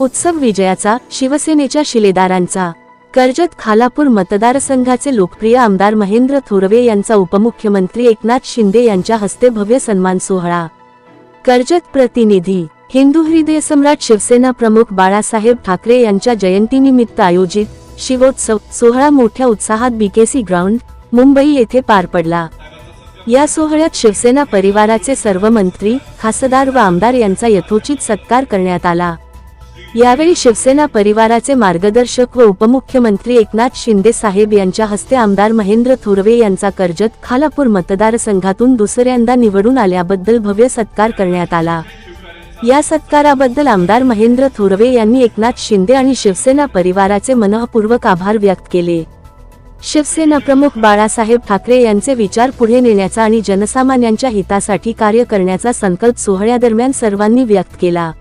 उत्सव विजयाचा शिवसेनेच्या शिलेदारांचा. कर्जत खालापूर मतदारसंघाचे लोकप्रिय आमदार महेंद्र थोरवे यांचा उपमुख्यमंत्री एकनाथ शिंदे यांच्या हस्ते भव्य सन्मान सोहळा. कर्जत प्रतिनिधी हिंदू हृदय सम्राट शिवसेना प्रमुख बाळासाहेब ठाकरे यांच्या जयंतीनिमित्त आयोजित शिवोत्सव सोहळा मोठ्या उत्साहात बीकेसी ग्राउंड मुंबई येथे पार पडला. या सोहळ्यात शिवसेना परिवाराचे सर्व मंत्री खासदार व आमदार यांचा यथोचित सत्कार करण्यात आला. यावेळी शिवसेना परिवाराचे मार्गदर्शक व उपमुख्यमंत्री एकनाथ शिंदे साहेब यांच्या हस्ते आमदार महेंद्र थोरवे यांचा कर्जत खालापूर मतदारसंघातून दुसऱ्यांदा निवडून आल्याबद्दल भव्य सत्कार करण्यात आला. या सत्काराबद्दल आमदार महेंद्र थोरवे यांनी एकनाथ शिंदे आणि शिवसेना परिवाराचे मनःपूर्वक आभार व्यक्त केले. शिवसेना प्रमुख बाळासाहेब ठाकरे यांचे विचार पुढे नेण्याचा आणि जनसामान्यांच्या हितासाठी कार्य करण्याचा संकल्प सोहळ्यादरम्यान सर्वांनी व्यक्त केला.